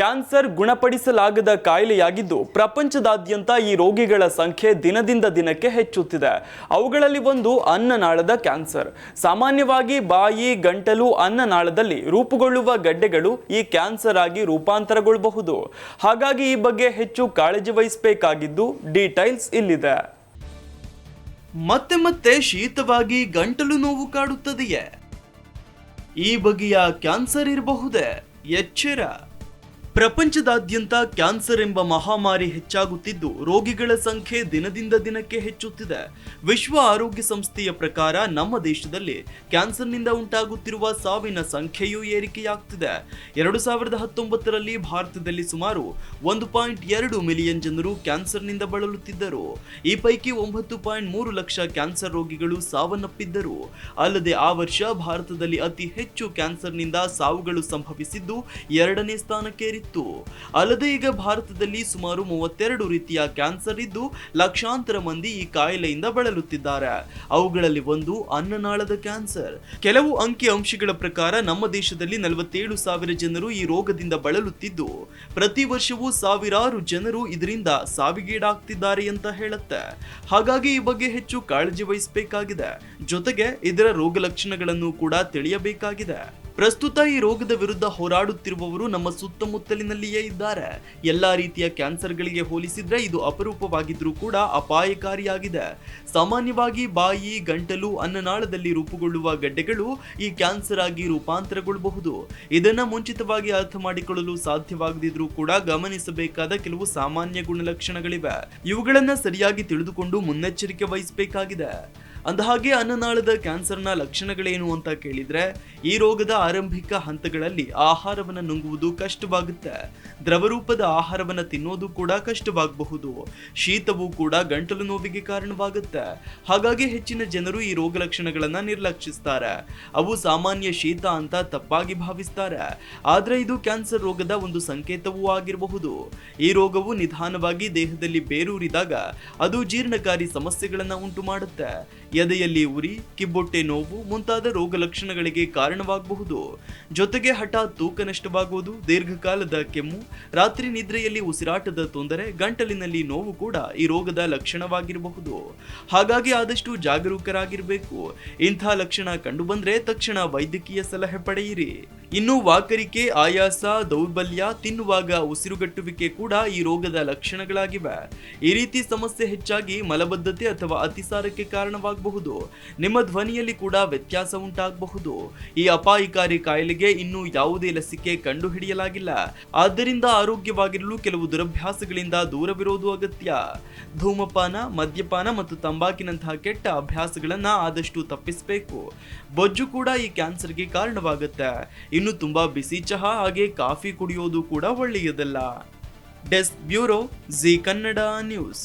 Cancer ಗುಣಪಡಿಸಲಾಗದ ಕಾಯಿಲೆಯಾಗಿದ್ದು ಪ್ರಪಂಚದಾದ್ಯಂತ ಈ ರೋಗಿಗಳ ಸಂಖ್ಯೆ ದಿನದಿಂದ ದಿನಕ್ಕೆ ಹೆಚ್ಚುತ್ತಿದೆ. ಅವುಗಳಲ್ಲಿ ಒಂದು ಅನ್ನನಾಳದ ಕ್ಯಾನ್ಸರ್. ಸಾಮಾನ್ಯವಾಗಿ ಬಾಯಿ, ಗಂಟಲು, ಅನ್ನನಾಳದಲ್ಲಿ ರೂಪುಗೊಳ್ಳುವ ಗಡ್ಡೆಗಳು ಈ ಕ್ಯಾನ್ಸರ್ ಆಗಿ ರೂಪಾಂತರಗೊಳ್ಳಬಹುದು ಹಾಗಾಗಿ ಈ ಬಗ್ಗೆ ಹೆಚ್ಚು ಕಾಳಜಿ ವಹಿಸಬೇಕಾಗಿದ್ದು ಡೀಟೈಲ್ಸ್ ಇಲ್ಲಿದೆ. ಮತ್ತೆ ಮತ್ತೆ ಶೀತವಾಗಿ ಗಂಟಲು ನೋವು ಕಾಡುತ್ತದೆಯೇ? ಈ ಬಗೆಯ ಕ್ಯಾನ್ಸರ್ ಇರಬಹುದೇ? ಎಚ್ಚರ. ಪ್ರಪಂಚದಾದ್ಯಂತ ಕ್ಯಾನ್ಸರ್ ಎಂಬ ಮಹಾಮಾರಿ ಹೆಚ್ಚಾಗುತ್ತಿದ್ದು ರೋಗಿಗಳ ಸಂಖ್ಯೆ ದಿನದಿಂದ ದಿನಕ್ಕೆ ಹೆಚ್ಚುತ್ತಿದೆ. ವಿಶ್ವ ಆರೋಗ್ಯ ಸಂಸ್ಥೆಯ ಪ್ರಕಾರ ನಮ್ಮ ದೇಶದಲ್ಲಿ ಕ್ಯಾನ್ಸರ್ನಿಂದ ಉಂಟಾಗುತ್ತಿರುವ ಸಾವಿನ ಸಂಖ್ಯೆಯೂ ಏರಿಕೆಯಾಗ್ತಿದೆ. ಎರಡು ಸಾವಿರದ ಹತ್ತೊಂಬತ್ತರಲ್ಲಿ ಭಾರತದಲ್ಲಿ ಸುಮಾರು ಒಂದು ಪಾಯಿಂಟ್ ಎರಡು ಮಿಲಿಯನ್ ಜನರು ಕ್ಯಾನ್ಸರ್ನಿಂದ ಬಳಲುತ್ತಿದ್ದರು. ಈ ಪೈಕಿ ಒಂಬತ್ತು ಪಾಯಿಂಟ್ ಮೂರು ಲಕ್ಷ ಕ್ಯಾನ್ಸರ್ ರೋಗಿಗಳು ಸಾವನ್ನಪ್ಪಿದ್ದರು. ಅಲ್ಲದೆ ಆ ವರ್ಷ ಭಾರತದಲ್ಲಿ ಅತಿ ಹೆಚ್ಚು ಕ್ಯಾನ್ಸರ್ನಿಂದ ಸಾವುಗಳು ಸಂಭವಿಸಿದ್ದು ಎರಡನೇ ಸ್ಥಾನಕ್ಕೇರಿತ್ತು. ಅಲ್ಲದೆ ಈಗ ಭಾರತದಲ್ಲಿ ಸುಮಾರು ಮೂವತ್ತೆರಡು ರೀತಿಯ ಕ್ಯಾನ್ಸರ್ ಇದ್ದು ಲಕ್ಷಾಂತರ ಮಂದಿ ಈ ಕಾಯಿಲೆಯಿಂದ ಬಳಲುತ್ತಿದ್ದಾರೆ. ಅವುಗಳಲ್ಲಿ ಒಂದು ಅನ್ನನಾಳದ ಕ್ಯಾನ್ಸರ್. ಕೆಲವು ಅಂಕಿ ಅಂಶಗಳ ಪ್ರಕಾರ ನಮ್ಮ ದೇಶದಲ್ಲಿ ನಲವತ್ತೇಳು ಸಾವಿರ ಜನರು ಈ ರೋಗದಿಂದ ಬಳಲುತ್ತಿದ್ದು, ಪ್ರತಿ ವರ್ಷವೂ ಸಾವಿರಾರು ಜನರು ಇದರಿಂದ ಸಾವಿಗೀಡಾಗ್ತಿದ್ದಾರೆ ಅಂತ ಹೇಳುತ್ತೆ. ಹಾಗಾಗಿ ಈ ಬಗ್ಗೆ ಹೆಚ್ಚು ಕಾಳಜಿ ವಹಿಸಬೇಕಾಗಿದೆ. ಜೊತೆಗೆ ಇದರ ರೋಗ ಲಕ್ಷಣಗಳನ್ನು ಕೂಡ ತಿಳಿಯಬೇಕಾಗಿದೆ. ಪ್ರಸ್ತುತ ಈ ರೋಗದ ವಿರುದ್ಧ ಹೋರಾಡುತ್ತಿರುವವರು ನಮ್ಮ ಸುತ್ತಮುತ್ತಲಿನಲ್ಲಿಯೇ ಇದ್ದಾರೆ. ಎಲ್ಲಾ ರೀತಿಯ ಕ್ಯಾನ್ಸರ್ಗಳಿಗೆ ಹೋಲಿಸಿದ್ರೆ ಇದು ಅಪರೂಪವಾಗಿದ್ರೂ ಕೂಡ ಅಪಾಯಕಾರಿಯಾಗಿದೆ. ಸಾಮಾನ್ಯವಾಗಿ ಬಾಯಿ, ಗಂಟಲು, ಅನ್ನನಾಳದಲ್ಲಿ ರೂಪುಗೊಳ್ಳುವ ಗಡ್ಡೆಗಳು ಈ ಕ್ಯಾನ್ಸರ್ ಆಗಿ ರೂಪಾಂತರಗೊಳ್ಳಬಹುದು ಇದನ್ನ ಮುಂಚಿತವಾಗಿ ಅರ್ಥ ಮಾಡಿಕೊಳ್ಳಲು ಸಾಧ್ಯವಾಗದಿದ್ರೂ ಕೂಡ ಗಮನಿಸಬೇಕಾದ ಕೆಲವು ಸಾಮಾನ್ಯ ಗುಣಲಕ್ಷಣಗಳಿವೆ. ಇವುಗಳನ್ನ ಸರಿಯಾಗಿ ತಿಳಿದುಕೊಂಡು ಮುನ್ನೆಚ್ಚರಿಕೆ ವಹಿಸಬೇಕಾಗಿದೆ. ಅಂದಹಾಗೆ ಅನ್ನನಾಳದ ಕ್ಯಾನ್ಸರ್ನ ಲಕ್ಷಣಗಳೇನು ಅಂತ ಕೇಳಿದ್ರೆ, ಈ ರೋಗದ ಆರಂಭಿಕ ಹಂತಗಳಲ್ಲಿ ಆಹಾರವನ್ನು ನುಂಗುವುದು ಕಷ್ಟವಾಗುತ್ತೆ. ದ್ರವರೂಪದ ಆಹಾರವನ್ನು ತಿನ್ನೋದು ಕೂಡ ಕಷ್ಟವಾಗಬಹುದು. ಶೀತವು ಕೂಡ ಗಂಟಲು ನೋವಿಗೆ ಕಾರಣವಾಗುತ್ತೆ. ಹಾಗಾಗಿ ಹೆಚ್ಚಿನ ಜನರು ಈ ರೋಗ ಲಕ್ಷಣಗಳನ್ನ ನಿರ್ಲಕ್ಷಿಸ್ತಾರೆ. ಅವು ಸಾಮಾನ್ಯ ಶೀತ ಅಂತ ತಪ್ಪಾಗಿ ಭಾವಿಸ್ತಾರೆ. ಆದ್ರೆ ಇದು ಕ್ಯಾನ್ಸರ್ ರೋಗದ ಒಂದು ಸಂಕೇತವೂ ಆಗಿರಬಹುದು. ಈ ರೋಗವು ನಿಧಾನವಾಗಿ ದೇಹದಲ್ಲಿ ಬೇರೂರಿದಾಗ ಅದು ಜೀರ್ಣಕಾರಿ ಸಮಸ್ಯೆಗಳನ್ನ ಉಂಟು ಮಾಡುತ್ತೆ ಎದೆಯಲ್ಲಿ ಉರಿ, ಕಿಬ್ಬೊಟ್ಟೆ ನೋವು ಮುಂತಾದ ರೋಗ ಲಕ್ಷಣಗಳಿಗೆ ಕಾರಣವಾಗಬಹುದು. ಜೊತೆಗೆ ಹಠಾತ್ ತೂಕ ನಷ್ಟವಾಗುವುದು, ದೀರ್ಘಕಾಲದ ಕೆಮ್ಮು, ರಾತ್ರಿ ನಿದ್ರೆಯಲ್ಲಿ ಉಸಿರಾಟದ ತೊಂದರೆ, ಗಂಟಲಿನಲ್ಲಿ ನೋವು ಕೂಡ ಈ ರೋಗದ ಲಕ್ಷಣವಾಗಿರಬಹುದು. ಹಾಗಾಗಿ ಆದಷ್ಟು ಜಾಗರೂಕರಾಗಿರಬೇಕು. ಇಂಥ ಲಕ್ಷಣ ಕಂಡುಬಂದ್ರೆ ತಕ್ಷಣ ವೈದ್ಯಕೀಯ ಸಲಹೆ ಪಡೆಯಿರಿ. ಇನ್ನು ವಾಕರಿಕೆ, ಆಯಾಸ, ದೌರ್ಬಲ್ಯ, ತಿನ್ನುವಾಗ ಉಸಿರುಗಟ್ಟುವಿಕೆ ಕೂಡ ಈ ರೋಗದ ಲಕ್ಷಣಗಳಾಗಿವೆ. ಈ ರೀತಿ ಸಮಸ್ಯೆ ಹೆಚ್ಚಾಗಿ ಮಲಬದ್ಧತೆ ಅಥವಾ ಅತಿಸಾರಕ್ಕೆ ಕಾರಣವಾಗಬಹುದು ನಿಮ್ಮ ಧ್ವನಿಯಲ್ಲಿ ಕೂಡ ವ್ಯತ್ಯಾಸ ಉಂಟಾಗಬಹುದು. ಈ ಅಪಾಯಕಾರಿ ಕಾಯಿಲೆಗೆ ಇನ್ನೂ ಯಾವುದೇ ಲಸಿಕೆ ಕಂಡುಹಿಡಿಯಲಾಗಿಲ್ಲ. ಆದ್ದರಿಂದ ಆರೋಗ್ಯವಾಗಿರಲು ಕೆಲವು ದುರಭ್ಯಾಸಗಳಿಂದ ದೂರವಿರೋದು ಅಗತ್ಯ. ಧೂಮಪಾನ, ಮದ್ಯಪಾನ ಮತ್ತು ತಂಬಾಕಿನಂತಹ ಕೆಟ್ಟ ಅಭ್ಯಾಸಗಳನ್ನು ಆದಷ್ಟು ತಪ್ಪಿಸಬೇಕು. ಬೊಜ್ಜು ಕೂಡ ಈ ಕ್ಯಾನ್ಸರ್ಗೆ ಕಾರಣವಾಗುತ್ತೆ. ಇನ್ನು ತುಂಬಾ ಬಿಸಿ ಚಹಾ ಹಾಗೆ ಕಾಫಿ ಕುಡಿಯೋದು ಕೂಡ ಒಳ್ಳೆಯದಲ್ಲ. Desk bureau Zee Kannada news.